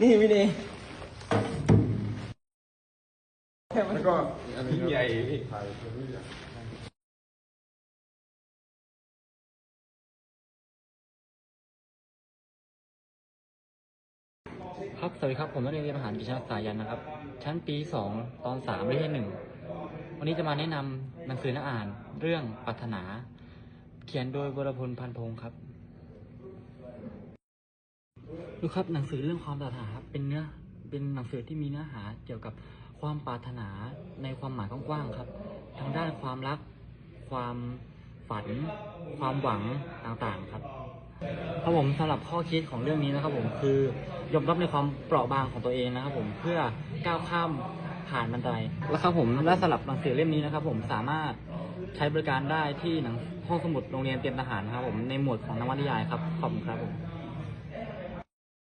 นี่พี่เนแล้วก็อีกอันหนึงใหญ่พี่ถ่ายเป็นวิดีโอครับสวัสดีครับ ผมนักเรียนเตรียมทหารกิจชาติสายันนะครับ ชั้นปี2ตอน3ไม่ใช่หนึ่งวันนี้จะมาแนะนำหนังสือนักอ่านเรื่องปรารถนา เขียนโดยวรพลพันพงศ์ครับ ดูครับหนังสือเรื่องความปรารถนาครับเป็นเนื้อเป็นหนังสือที่มีเนื้อหาเกี่ยวกับความปรารถนาในความหมายกว้างๆครับ ทางด้านความรัก ความฝัน ความหวังต่างๆครับครับผมสำหรับข้อคิดของเรื่องนี้นะครับ ผมคือยอมรับในความเปราะบางของตัวเองนะครับ ผมเพื่อก้าวข้ามผ่านบันไดแล้วครับผมและสำหรับหนังสือเล่มนี้นะครับ ผมสามารถใช้บริการได้ที่หนังห้องสมุดโรงเรียนเตรียมทหารนะครับผมในหมวดของนวนิยายครับขอบคุณครับผม